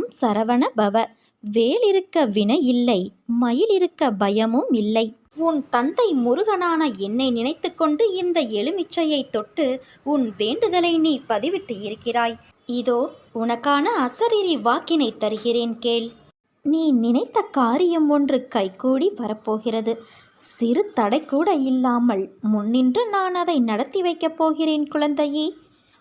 ஓம் சரவண பவ. வேல் இருக்க வினை இல்லை மயில் இருக்க பயமும் இல்லை. உன் தந்தை முருகனான என்னை நினைத்துக்கொண்டு இந்த எலுமிச்சையை தொட்டு உன் வேண்டுதலை நீ பதிவிட்டு இருக்கிறாய். இதோ உனக்கான அசரீரி வாக்கினை தருகிறேன் கேள். நீ நினைத்த காரியம் ஒன்று கைகூடி வரப்போகிறது. சிறு தடை கூட இல்லாமல் முன்னின்று நான் அதை நடத்தி வைக்கப் போகிறேன் குழந்தையே.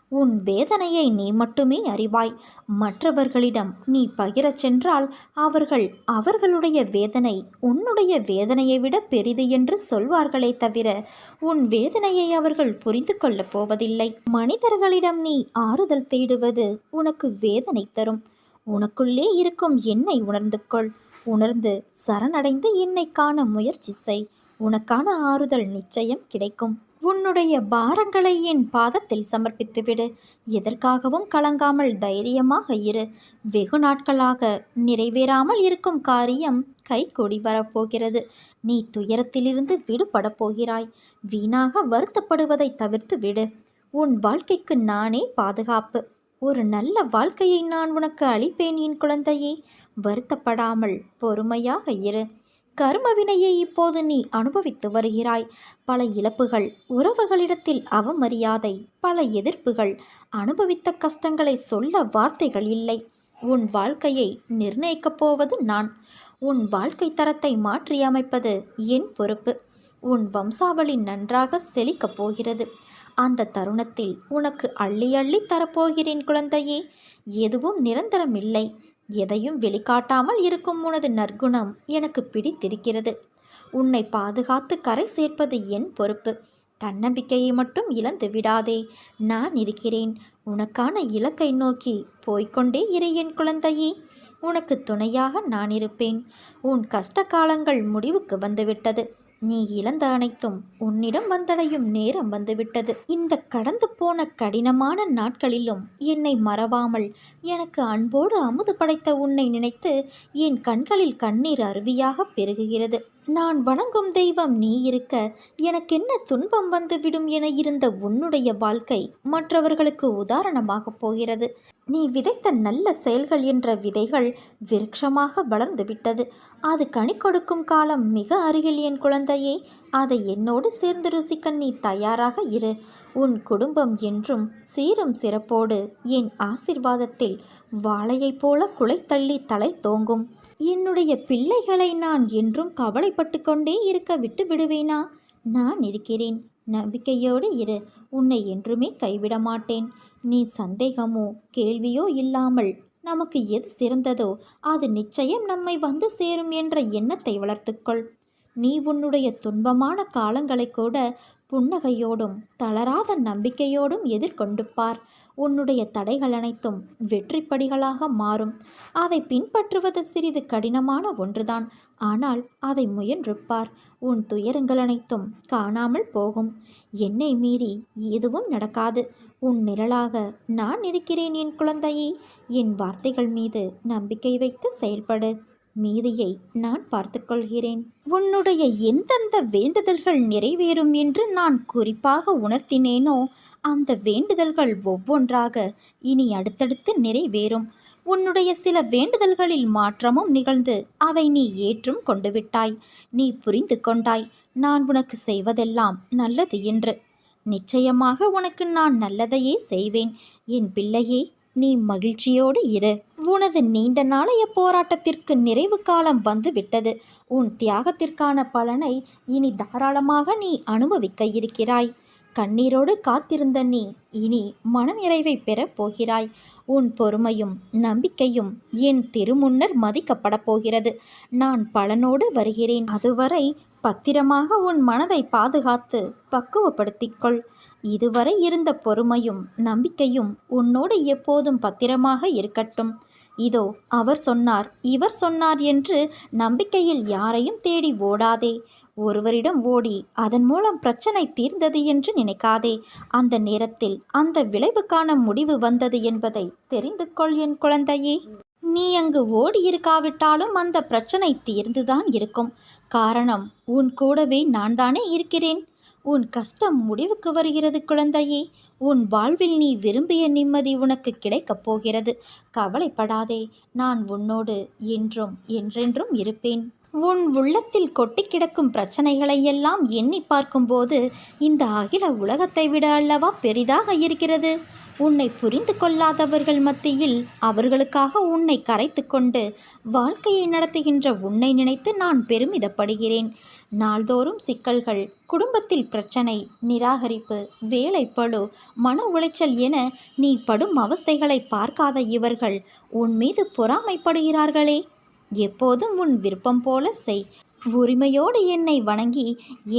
உன் வேதனையை நீ மட்டுமே அறிவாய். மற்றவர்களிடம் நீ பகிரச் சென்றால் அவர்கள் அவர்களுடைய வேதனை உன்னுடைய வேதனையை விட பெரிது என்று சொல்வார்களே தவிர உன் வேதனையை அவர்கள் புரிந்து கொள்ளப் போவதில்லை. மனிதர்களிடம் நீ ஆறுதல் தேடுவது உனக்கு வேதனை தரும். உனக்குள்ளே இருக்கும் என்னை உணர்ந்து கொள். உணர்ந்து சரணடைந்து என்னை காண முயற்சி செய். உனக்கான ஆறுதல் நிச்சயம் கிடைக்கும். உன்னுடைய பாரங்களை என் பாதத்தில் சமர்ப்பித்துவிடு. எதற்காகவும் கலங்காமல் தைரியமாக இரு. வெகு நாட்களாக நிறைவேறாமல் இருக்கும் காரியம் கைகூடி வரப்போகிறது. நீ துயரத்திலிருந்து விடுபடப் போகிறாய். வீணாக வருத்தப்படுவதை தவிர்த்து விடு. உன் வாழ்க்கைக்கு நானே பாதுகாப்பு. ஒரு நல்ல வாழ்க்கையை நான் உனக்கு அளிப்பேன் என் குழந்தையே. வருத்தப்படாமல் பொறுமையாக இரு. கர்மவினையை இப்போது நீ அனுபவித்து வருகிறாய். பல இழப்புகள் உறவுகளிடத்தில் அவமரியாதை பல எதிர்ப்புகள் அனுபவித்த கஷ்டங்களை சொல்ல வார்த்தைகள் இல்லை. உன் வாழ்க்கையை நிர்ணயிக்கப் போவது நான். உன் வாழ்க்கை தரத்தை மாற்றியமைப்பது என் பொறுப்பு. உன் வம்சாவளி நன்றாக செழிக்கப் போகிறது. அந்த தருணத்தில் உனக்கு அள்ளி அள்ளி தரப்போகிறேன் குழந்தையே. எதுவும் நிரந்தரமில்லை. எதையும் வெளிக்காட்டாமல் இருக்கும் உனது நற்குணம் எனக்கு பிடித்திருக்கிறது. உன்னை பாதுகாத்து கரை சேர்ப்பது என் பொறுப்பு. தன்னம்பிக்கையை மட்டும் இழந்து விடாதே. நான் இருக்கிறேன். உனக்கான இலக்கை நோக்கி போய்க்கொண்டே இரு என் குழந்தையே. உனக்கு துணையாக நான் இருப்பேன். உன் கஷ்ட காலங்கள் முடிவுக்கு வந்துவிட்டது. நீ இழந்த அனைத்தும் உன்னிடம் வந்தடையும் நேரம் வந்துவிட்டது. இந்த கடந்து போன கடினமான நாட்களிலும் என்னை மறவாமல் எனக்கு அன்போடு அமுது படைத்த உன்னை நினைத்து என் கண்களில் கண்ணீர் அருவியாக பெருகுகிறது. நான் வணங்கும் தெய்வம் நீ இருக்க எனக்கென்ன துன்பம் வந்துவிடும் என இருந்த உன்னுடைய வாழ்க்கை மற்றவர்களுக்கு உதாரணமாகப் போகிறது. நீ விதைத்த நல்ல செயல்கள் என்ற விதைகள் விருட்சமாக வளர்ந்து விட்டது. அது கனி கொடுக்கும் காலம் மிக அருகில் என் குழந்தையே அதை என்னோடு சேர்ந்து ருசிக்க நீ தயாராக இரு. உன் குடும்பம் என்றும் சீரும் சிறப்போடு என் ஆசிர்வாதத்தில் வாழையைப் போல குலைத்தள்ளி தலை தோங்கும். என்னுடைய பிள்ளைகளை நான் என்றும் கவலைப்பட்டு கொண்டே இருக்க விட்டு விடுவேனா? நான் இருக்கிறேன். நம்பிக்கையோடு இரு. உன்னை என்றுமே கைவிட மாட்டேன். நீ சந்தேகமோ கேள்வியோ இல்லாமல் நமக்கு எது சிறந்ததோ அது நிச்சயம் நம்மை வந்து சேரும் என்ற எண்ணத்தை வளர்த்துக்கொள் நீ உன்னுடைய துன்பமான காலங்களை கூட புன்னகையோடும் தளராத நம்பிக்கையோடும் எதிர்கொண்டு பார் உன்னுடைய தடைகள் அனைத்தும் வெற்றிப்படிகளாக மாறும். அதை பின்பற்றுவது சிறிது கடினமான ஒன்றுதான். ஆனால் அதை முயன்றுப்பார். உன் துயரங்கள் அனைத்தும் காணாமல் போகும். என்னை மீறி எதுவும் நடக்காது. உன் நிழலாக நான் இருக்கிறேன் என் குழந்தையே. என் வார்த்தைகள் மீது நம்பிக்கை வைத்து செயல்படு. மீதியை நான் பார்த்துக்கொள்கிறேன் உன்னுடைய எந்தெந்த வேண்டுதல்கள் நிறைவேறும் என்று நான் குறிப்பாக உணர்த்தினேனோ அந்த வேண்டுதல்கள் ஒவ்வொன்றாக இனி அடுத்தடுத்து நிறைவேறும். உன்னுடைய சில வேண்டுதல்களில் மாற்றமும் நிகழ்ந்து அதை நீ ஏற்றும் கொண்டு விட்டாய் நீ புரிந்து கொண்டாய் நான் உனக்கு செய்வதெல்லாம் நல்லது என்று. நிச்சயமாக உனக்கு நான் நல்லதையே செய்வேன். என் பிள்ளையே நீ மகிழ்ச்சியோடு இரு. உனது நீண்ட நாளைய போராட்டத்திற்கு நிறைவு காலம் வந்து விட்டது உன் தியாகத்திற்கான பலனை இனி தாராளமாக நீ அனுபவிக்க இருக்கிறாய். கண்ணீரோடு காத்திருந்த நீ இனி மனநிறைவை பெறப் போகிறாய். உன் பொறுமையும் நம்பிக்கையும் என் திருமுன்னர் மதிக்கப்படப் போகிறது. நான் பலனோடு வருகிறேன். அதுவரை பத்திரமாக உன் மனதை பாதுகாத்து பக்குவப்படுத்திக்கொள் இதுவரை இருந்த பொறுமையும் நம்பிக்கையும் உன்னோடு எப்போதும் பத்திரமாக இருக்கட்டும். இதோ அவர் சொன்னார். இவர் சொன்னார் என்று நம்பிக்கையில் யாரையும் தேடி ஓடாதே. ஒருவரிடம் ஓடி அதன் மூலம் பிரச்சனை தீர்ந்தது என்று நினைக்காதே. அந்த நேரத்தில் அந்த விளைவுக்கான முடிவு வந்தது என்பதை தெரிந்து கொள் என் குழந்தையே. நீ அங்கு ஓடியிருக்காவிட்டாலும் அந்த பிரச்சனை தீர்ந்துதான் இருக்கும். காரணம் உன் கூடவே நான் தானே இருக்கிறேன். உன் கஷ்டம் முடிவுக்கு வருகிறது குழந்தையே. உன் வாழ்வில் நீ விரும்பிய நிம்மதி உனக்கு கிடைக்கப் போகிறது. கவலைப்படாதே நான் உன்னோடு என்றும் என்றென்றும் இருப்பேன். உன் உள்ளத்தில் கொட்டி கிடக்கும் பிரச்சனைகளை எல்லாம் எண்ணி பார்க்கும்போது இந்த அகில உலகத்தை விட அல்லவா பெரிதாக இருக்கிறது? உன்னை புரிந்து கொள்ளாதவர்கள் மத்தியில் அவர்களுக்காக உன்னை கரைத்து கொண்டு வாழ்க்கையை நடத்துகின்ற உன்னை நினைத்து நான் பெருமிதப்படுகிறேன். நாள்தோறும் சிக்கல்கள் குடும்பத்தில் பிரச்சனை நிராகரிப்பு வேலைப்பழு மன உளைச்சல் என நீ படும் அவஸ்தைகளை பார்க்காத இவர்கள் உன் மீது பொறாமைப்படுகிறார்களே. எப்போதும் உன் விருப்பம் போல செய். உரிமையோடு என்னை வணங்கி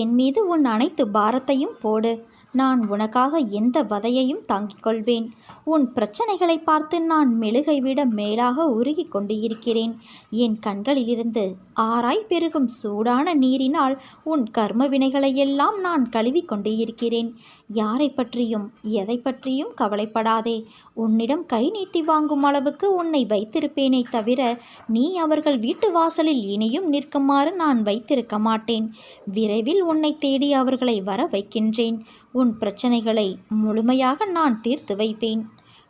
என் மீது உன் அனைத்து பாரத்தையும் போடு. நான் உனக்காக எந்த வதையையும் தாங்கிக் கொள்வேன். உன் பிரச்சனைகளை பார்த்து நான் மெழுகை விட மேலாக உருகி கொண்டு இருக்கிறேன் என் கண்களிலிருந்து ஆராய் பெருகும் சூடான நீரினால் உன் கர்ம வினைகளையெல்லாம் நான் கழுவி கொண்டு இருக்கிறேன் யாரை பற்றியும் எதை பற்றியும் கவலைப்படாதே. உன்னிடம் கை நீட்டி வாங்கும் அளவுக்கு உன்னை வைத்திருப்பேனே தவிர நீ அவர்கள் வீட்டு வாசலில் இனியும் நிற்குமாறு நான் வைத்திருக்க மாட்டேன். விரைவில் உன்னை தேடி அவர்களை வர வைக்கின்றேன். உன் பிரச்சனைகளை முழுமையாக நான் தீர்த்து வைப்பேன்.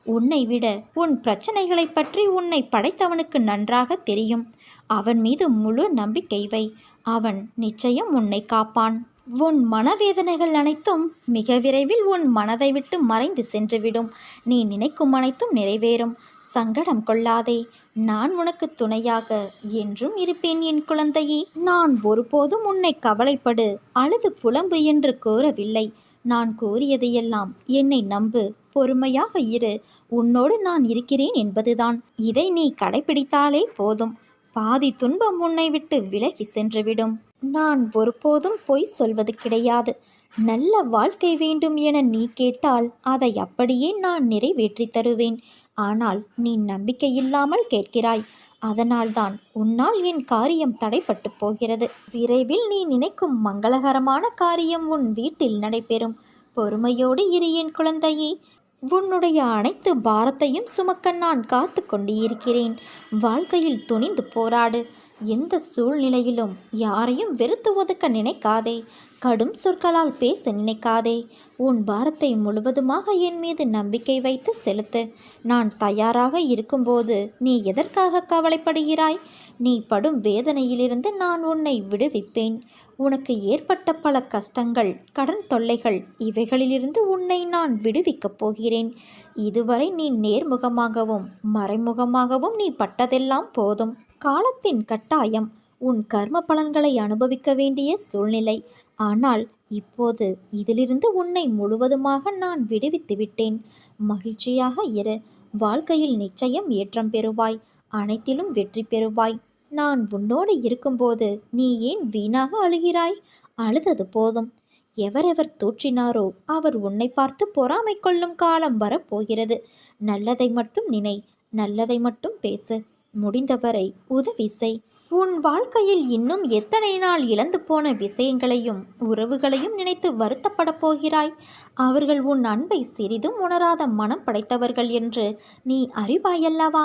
உன்னை விட உன் பிரச்சனைகளை பற்றி உன்னை படைத்தவனுக்கு நன்றாக தெரியும். அவன் மீது முழு நம்பிக்கை வை. அவன் நிச்சயம் உன்னை காப்பான். உன் மனவேதனைகள் அனைத்தும் மிக விரைவில் உன் மனதை விட்டு மறைந்து சென்றுவிடும். நீ நினைக்கும் அனைத்தும் நிறைவேறும். சங்கடம் கொள்ளாதே. நான் உனக்கு துணையாக என்றும் இருப்பேன் என் குழந்தையே. நான் ஒருபோதும் உன்னை கவலைப்படு. அழுது புலம்பு என்று கூறவில்லை. நான் கூறியதையெல்லாம் என்னை நம்பு. பொறுமையாக இரு. உன்னோடு நான் இருக்கிறேன் என்பதுதான். இதை நீ கடைபிடித்தாலே போதும். பாதி துன்பம் உன்னை விட்டு விலகி சென்றுவிடும். நான் ஒருபோதும் பொய் சொல்வது கிடையாது. நல்ல வாழ்க்கை வேண்டும் என நீ கேட்டால் அதை அப்படியே நான் நிறைவேற்றி தருவேன். ஆனால் நீ நம்பிக்கை இல்லாமல் கேட்கிறாய். அதனால்தான் உன்னால் என் காரியம் தடைப்பட்டு போகிறது. விரைவில் நீ நினைக்கும் மங்களகரமான காரியம் உன் வீட்டில் நடைபெறும். பொறுமையோடு இரு என் குழந்தையே. உன்னுடைய அனைத்து பாரத்தையும் சுமக்க நான் காத்து கொண்டு இருக்கிறேன் வாழ்க்கையில் துணிந்து போராடு. எந்த சூழ்நிலையிலும் யாரையும் வெறுத்து ஒதுக்க நினைக்காதே. கடும் சொற்களால் பேச நினைக்காதே. உன் பாரத்தை முழுவதுமாக என் மீது நம்பிக்கை வைத்து செலுத்து. நான் தயாராக இருக்கும்போது நீ எதற்காக கவலைப்படுகிறாய்? நீ படும் வேதனையிலிருந்து நான் உன்னை விடுவிப்பேன். உனக்கு ஏற்பட்ட பல கஷ்டங்கள் கடன் தொல்லைகள் இவைகளிலிருந்து உன்னை நான் விடுவிக்கப் போகிறேன். இதுவரை நீ நேர்முகமாகவும் மறைமுகமாகவும் நீ பட்டதெல்லாம் போதும். காலத்தின் கட்டாயம் உன் கர்ம பலன்களை அனுபவிக்க வேண்டிய சூழ்நிலை. ஆனால் இப்போது இதிலிருந்து உன்னை முழுவதுமாக நான் விடுவித்து விட்டேன். மகிழ்ச்சியாக இரு. வாழ்க்கையில் நிச்சயம் ஏற்றம் பெறுவாய். அனைத்திலும் வெற்றி பெறுவாய். நான் உன்னோடு இருக்கும்போது நீ ஏன் வீணாக அழுகிறாய்? அழுதது போதும். எவரெவர் தூற்றினாரோ அவர் உன்னை பார்த்து பொறாமை கொள்ளும் காலம் வரப்போகிறது. நல்லதை மட்டும் நினை நல்லதை மட்டும் பேசு. முடிந்தவரை உதவி செய். உன் வாழ்க்கையில் இன்னும் எத்தனை நாள் இழந்து போன விஷயங்களையும் உறவுகளையும் நினைத்து வருத்தப்பட போகிறாய்? அவர்கள் உன் அன்பை சிறிதும் உணராத மனம் படைத்தவர்கள் என்று நீ அறிவாயல்லவா?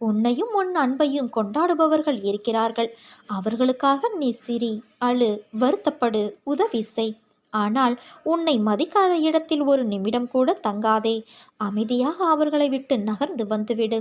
உன்னையும் உன் அன்பையும் கொண்டாடுபவர்கள் இருக்கிறார்கள். அவர்களுக்காக நீ சிரி அழு வருத்தப்படு உதவி செய். ஆனால் உன்னை மதிக்காத இடத்தில் ஒரு நிமிடம் கூட தங்காதே. அமைதியாக அவர்களை விட்டு நகர்ந்து வந்துவிடு.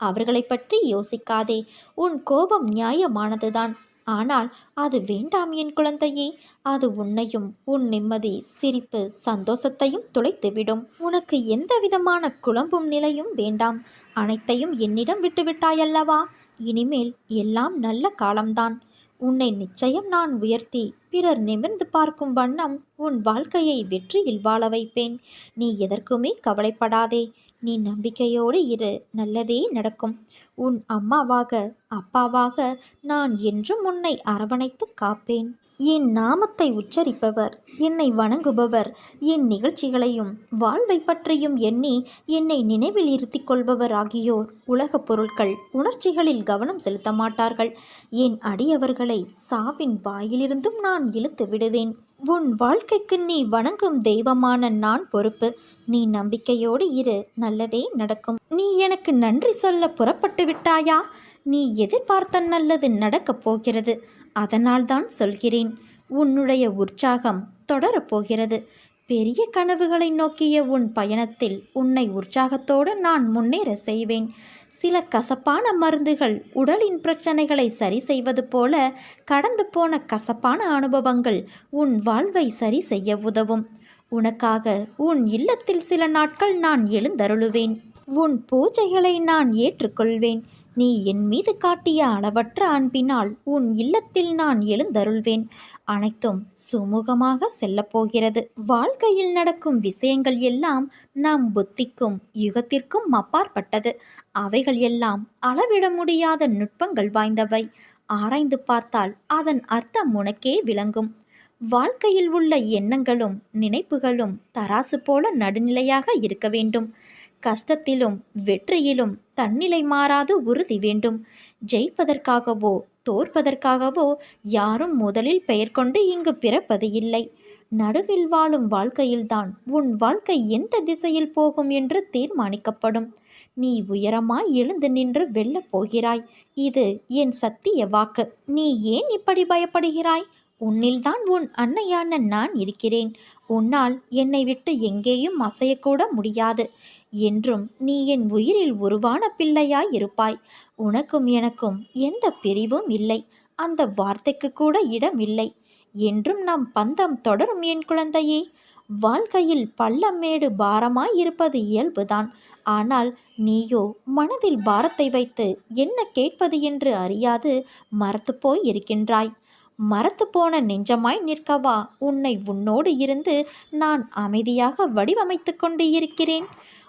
அவர்களை பற்றி யோசிக்காதே. உன் கோபம் நியாயமானதுதான். ஆனால் அது வேண்டாம் என் குழந்தையே. அது உன்னையும் உன் நிம்மதி சிரிப்பு சந்தோஷத்தையும் துளைத்துவிடும். உனக்கு எந்த விதமான குழம்பும் நிலையும் வேண்டாம். அனைத்தையும் என்னிடம் விட்டுவிட்டாயல்லவா? இனிமேல் எல்லாம் நல்ல காலம்தான். உன்னை நிச்சயம் நான் உயர்த்தி பிறர் நிமிர்ந்து பார்க்கும் வண்ணம் உன் வாழ்க்கையை வெற்றியில் வாழ வைப்பேன். நீ எதற்குமே கவலைப்படாதே. நீ நம்பிக்கையோடு இரு. நல்லதே நடக்கும். உன் அம்மாவாக அப்பாவாக நான் என்றும் உன்னை அரவணைத்து காப்பேன். என் நாமத்தை உச்சரிப்பவர் என்னை வணங்குபவர் என் நிகழ்ச்சிகளையும் வாழ்வை பற்றியும் எண்ணி என்னை நினைவில் இருத்திக் கொள்பவர் ஆகியோர் உலகப் பொருட்கள் உணர்ச்சிகளில் கவனம் செலுத்த மாட்டார்கள். என் அடியவர்களை சாவின் வாயிலிருந்தும் நான் இழுத்து விடுவேன். உன் வாழ்க்கைக்கு நீ வணங்கும் தெய்வமான நான் பொறுப்பு. நீ நம்பிக்கையோடு இரு நல்லதே நடக்கும். நீ எனக்கு நன்றி சொல்ல புறப்பட்டு விட்டாயா? நீ எதிர்பார்த்த நல்லது நடக்கப் போகிறது. அதனால்தான் சொல்கிறேன் உன்னுடைய உற்சாகம் தொடரப்போகிறது. பெரிய கனவுகளை நோக்கிய உன் பயணத்தில் உன்னை உற்சாகத்தோடு நான் முன்னேற செய்வேன். சில கசப்பான மருந்துகள் உடலின் பிரச்சனைகளை சரி செய்வது போல கடந்து போன கசப்பான அனுபவங்கள் உன் வாழ்வை சரி செய்ய உதவும். உனக்காக உன் இல்லத்தில் சில நாட்கள் நான் எழுந்தருளுவேன். உன் பூஜைகளை நான் ஏற்றுக்கொள்வேன். நீ என் மீது காட்டிய அளவற்ற அன்பினால் உன் இல்லத்தில் நான் எழுந்தருள்வேன். அனைத்தும் சுமூகமாக செல்லப்போகிறது வாழ்க்கையில் நடக்கும் விஷயங்கள் எல்லாம் நம் புத்திக்கும் யுகத்திற்கும் அப்பாற்பட்டது. அவைகள் எல்லாம் அளவிட முடியாத நுட்பங்கள் வாய்ந்தவை. ஆராய்ந்து பார்த்தால் அதன் அர்த்தம் உனக்கே விளங்கும். வாழ்க்கையில் உள்ள எண்ணங்களும் நினைப்புகளும் தராசு போல நடுநிலையாக இருக்க வேண்டும். கஷ்டத்திலும் வெற்றியிலும் தன்னிலை மாறாது உறுதி வேண்டும். ஜெயிப்பதற்காகவோ தோற்பதற்காகவோ யாரும் முதலில் பெயர் கொண்டு இங்கு பிறப்பது இல்லை. நடுவில் வாழும் வாழ்க்கையில்தான் உன் வாழ்க்கை எந்த திசையில் போகும் என்று தீர்மானிக்கப்படும். நீ உயரமாய் எழுந்து நின்று வெல்லப் போகிறாய். இது என் சத்திய வாக்கு. நீ ஏன் இப்படி பயப்படுகிறாய்? உன்னில்தான் உன் அன்னையான நான் இருக்கிறேன். உன்னால் என்னை விட்டு எங்கேயும் அசையக்கூட முடியாது. என்றும் நீ என் உயிரில் உருவான பிள்ளையாய் இருப்பாய் உனக்கும் எனக்கும் எந்த பிரிவும் இல்லை. அந்த வார்த்தைக்கு கூட இடம் இல்லை என்றும் நம் பந்தம் தொடரும் என் குழந்தையே. வாழ்க்கையில் பள்ளமேடு பாரமாய் இருப்பது இயல்புதான். ஆனால் நீயோ மனதில் பாரத்தை வைத்து என்ன கேட்பது என்று அறியாது மறத்து போய் இருக்கின்றாய் மறத்து போன நெஞ்சமாய் நிற்கவா. உன்னை உன்னோடு இருந்து நான் அமைதியாக வடிவமைத்து கொண்டு இருக்கிறேன்.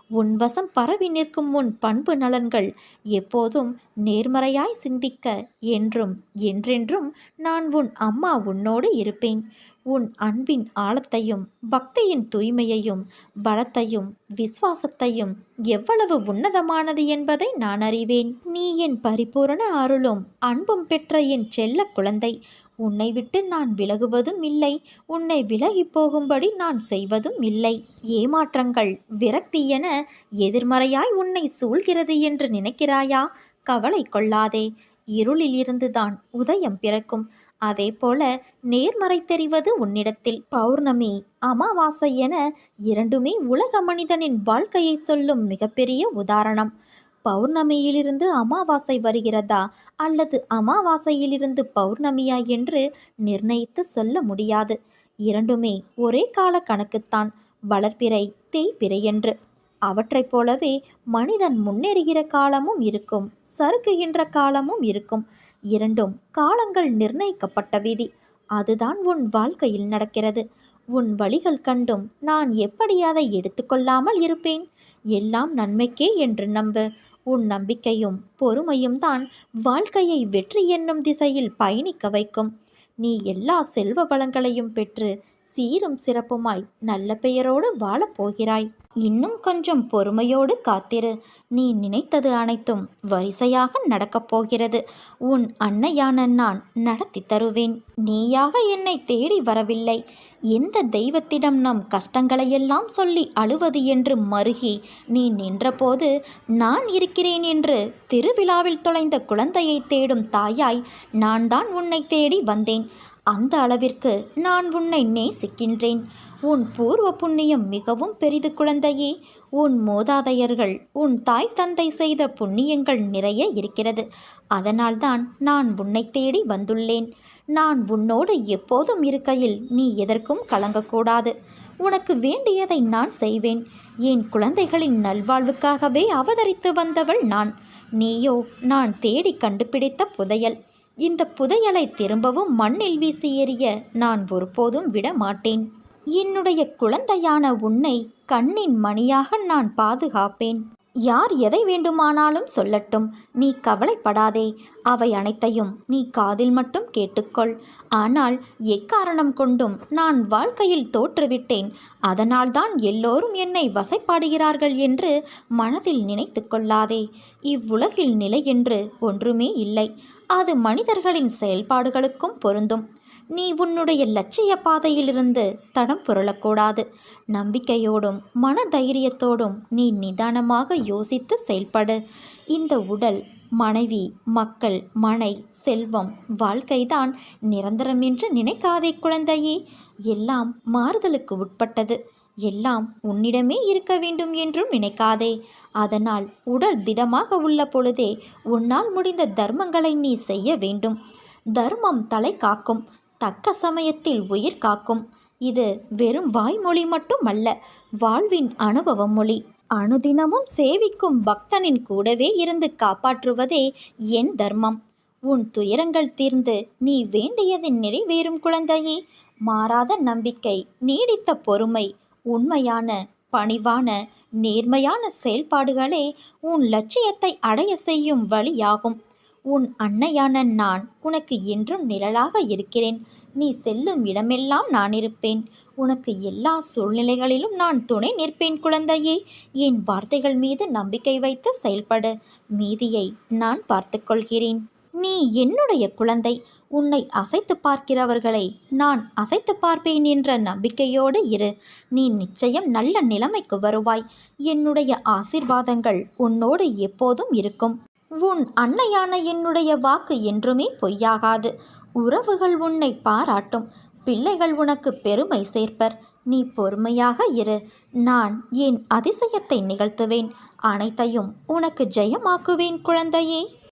உன் வசம் பரவி நிற்கும் உன் பண்பு நலன்கள் எப்போதும் நேர்மறையாய் சிந்திக்க என்றும் என்றென்றும் நான் உன் அம்மா உன்னோடு இருப்பேன். உன் அன்பின் ஆழத்தையும் பக்தியின் தூய்மையையும் பலத்தையும் விசுவாசத்தையும் எவ்வளவு உன்னதமானது என்பதை நான் அறிவேன். நீ என் பரிபூரண அருளும் அன்பும் பெற்ற என் செல்ல குழந்தை. உன்னை விட்டு நான் விலகுவதும் இல்லை. உன்னை விலகி போகும்படி நான் செய்வதும் இல்லை. ஏமாற்றங்கள் விரக்தி என எதிர்மறையாய் உன்னை சூழ்கிறது என்று நினைக்கிறாயா? கவலை கொள்ளாதே. இருளிலிருந்துதான் உதயம் பிறக்கும். அதேபோல நேர்மறை தெரிவது உன்னிடத்தில். பௌர்ணமி அமாவாசை என இரண்டுமே உலக மனிதனின் வாழ்க்கையை சொல்லும் மிகப்பெரிய உதாரணம். பௌர்ணமியிலிருந்து அமாவாசை வருகிறதா அல்லது அமாவாசையிலிருந்து பௌர்ணமியா என்று நிர்ணயித்து சொல்ல முடியாது. இரண்டுமே ஒரே கால கணக்குத்தான். வளர்ப்பிறை தேய்பிறை என்று. அவற்றைப் போலவே மனிதன் முன்னேறுகிற காலமும் இருக்கும் சறுக்குகின்ற காலமும் இருக்கும். இரண்டும் காலங்கள் நிர்ணயிக்கப்பட்ட விதி. அதுதான் உன் வாழ்க்கையில் நடக்கிறது. உன் வழிகள் கண்டும் நான் எப்படி அதை எடுத்துக்கொள்ளாமல் இருப்பேன்? எல்லாம் நன்மைக்கே என்று நம்பு. உன் நம்பிக்கையும் பொறுமையும் தான் வாழ்க்கையை வெற்றி என்னும் திசையில் பயணிக்க வைக்கும். நீ எல்லா செல்வ வளங்களையும் பெற்று சீரும் சிறப்புமாய் நல்ல பெயரோடு வாழப்போகிறாய் இன்னும் கொஞ்சம் பொறுமையோடு காத்திரு. நீ நினைத்தது அனைத்தும் வரிசையாக நடக்கப் போகிறது. உன் அன்னையான நான் நடத்தி தருவேன். நீயாக என்னை தேடி வரவில்லை. எந்த தெய்வத்திடம் நம் கஷ்டங்களையெல்லாம் சொல்லி அழுவது என்று மருகி நீ நின்றபோது நான் இருக்கிறேன் என்று திருவிழாவில் தொலைந்த குழந்தையை தேடும் தாயாய் நான் தான் உன்னை தேடி வந்தேன். அந்த அளவிற்கு நான் உன்னை நேசிக்கின்றேன். உன் பூர்வ புண்ணியம் மிகவும் பெரிது குழந்தையே. உன் மூதாதையர்கள் உன் தாய் தந்தை செய்த புண்ணியங்கள் நிறைய இருக்கிறது. அதனால்தான் நான் உன்னை தேடி வந்துள்ளேன். நான் உன்னோடு எப்போதும் இருக்கையில் நீ எதற்கும் கலங்கக்கூடாது. உனக்கு வேண்டியதை நான் செய்வேன். என் குழந்தைகளின் நல்வாழ்வுக்காகவே அவதரித்து வந்தவள் நான். நீயோ நான் தேடி கண்டுபிடித்த புதையல். இந்த புதையலை திரும்பவும் மண்ணில் வீசி எறிய நான் ஒருபோதும் விட மாட்டேன். என்னுடைய குழந்தையான உன்னை கண்ணின் மணியாக நான் பாதுகாப்பேன். யார் எதை வேண்டுமானாலும் சொல்லட்டும் நீ கவலைப்படாதே. அவை அனைத்தையும் நீ காதில் மட்டும் கேட்டுக்கொள். ஆனால் எக்காரணம் கொண்டும் நான் வாழ்க்கையில் தோற்றுவிட்டேன். அதனால்தான் எல்லோரும் என்னை வசைப்பாடுகிறார்கள் என்று மனதில் நினைத்து கொள்ளாதே. இவ்வுலகில் நிலை என்று ஒன்றுமே இல்லை. அது மனிதர்களின் செயல்பாடுகளுக்கும் பொருந்தும். நீ உன்னுடைய லட்சிய பாதையிலிருந்து தடம் புரளக்கூடாது. நம்பிக்கையோடும் மன தைரியத்தோடும் நீ நிதானமாக யோசித்து செயல்படு. இந்த உடல் மனைவி மக்கள் மனை செல்வம் வாழ்க்கைதான் நிரந்தரம் என்று நினைக்காதே குழந்தையே. எல்லாம் மாறுதலுக்கு உட்பட்டது. எல்லாம் உன்னிடமே இருக்க வேண்டும் என்றும் நினைக்காதே. அதனால் உடல் திடமாக உள்ள பொழுதே உன்னால் முடிந்த தர்மங்களை நீ செய்ய வேண்டும். தர்மம் தலை காக்கும் தக்க சமயத்தில் உயிர் காக்கும். இது வெறும் வாய்மொழி மட்டுமல்ல வாழ்வின் அனுபவ மொழி. அனுதினமும் சேவிக்கும் பக்தனின் கூடவே இருந்து காப்பாற்றுவதே என் தர்மம். உன் துயரங்கள் தீர்ந்து நீ வேண்டியது நிறைவேறும் குழந்தையே. மாறாத நம்பிக்கை நீடித்த பொறுமை உண்மையான பணிவான நேர்மையான செயல்பாடுகளே உன் லட்சியத்தை அடைய செய்யும் வழியாகும். உன் அன்னையான நான் உனக்கு என்றும் நிழலாக இருக்கிறேன். நீ செல்லும் இடமெல்லாம் நான் இருப்பேன். உனக்கு எல்லா சூழ்நிலைகளிலும் நான் துணை நிற்பேன் குழந்தையே. என் வார்த்தைகள் மீது நம்பிக்கை வைத்து செயல்படு. மீதியை நான் பார்த்துக்கொள்கிறேன். நீ என்னுடைய குழந்தை. உன்னை அசைத்து பார்க்கிறவர்களை நான் அசைத்து பார்ப்பேன் என்ற நம்பிக்கையோடு இரு. நீ நிச்சயம் நல்ல நிலைமைக்கு வருவாய். என்னுடைய ஆசிர்வாதங்கள் உன்னோடு எப்போதும் இருக்கும். உன் அன்னையான என்னுடைய வாக்கு என்றுமே பொய்யாகாது. உறவுகள் உன்னை பாராட்டும். பிள்ளைகள் உனக்கு பெருமை சேர்ப்பர். நீ பொறுமையாக இரு. நான் என் அதிசயத்தை நிகழ்த்துவேன். அனைத்தையும் உனக்கு ஜெயமாக்குவேன் குழந்தையே.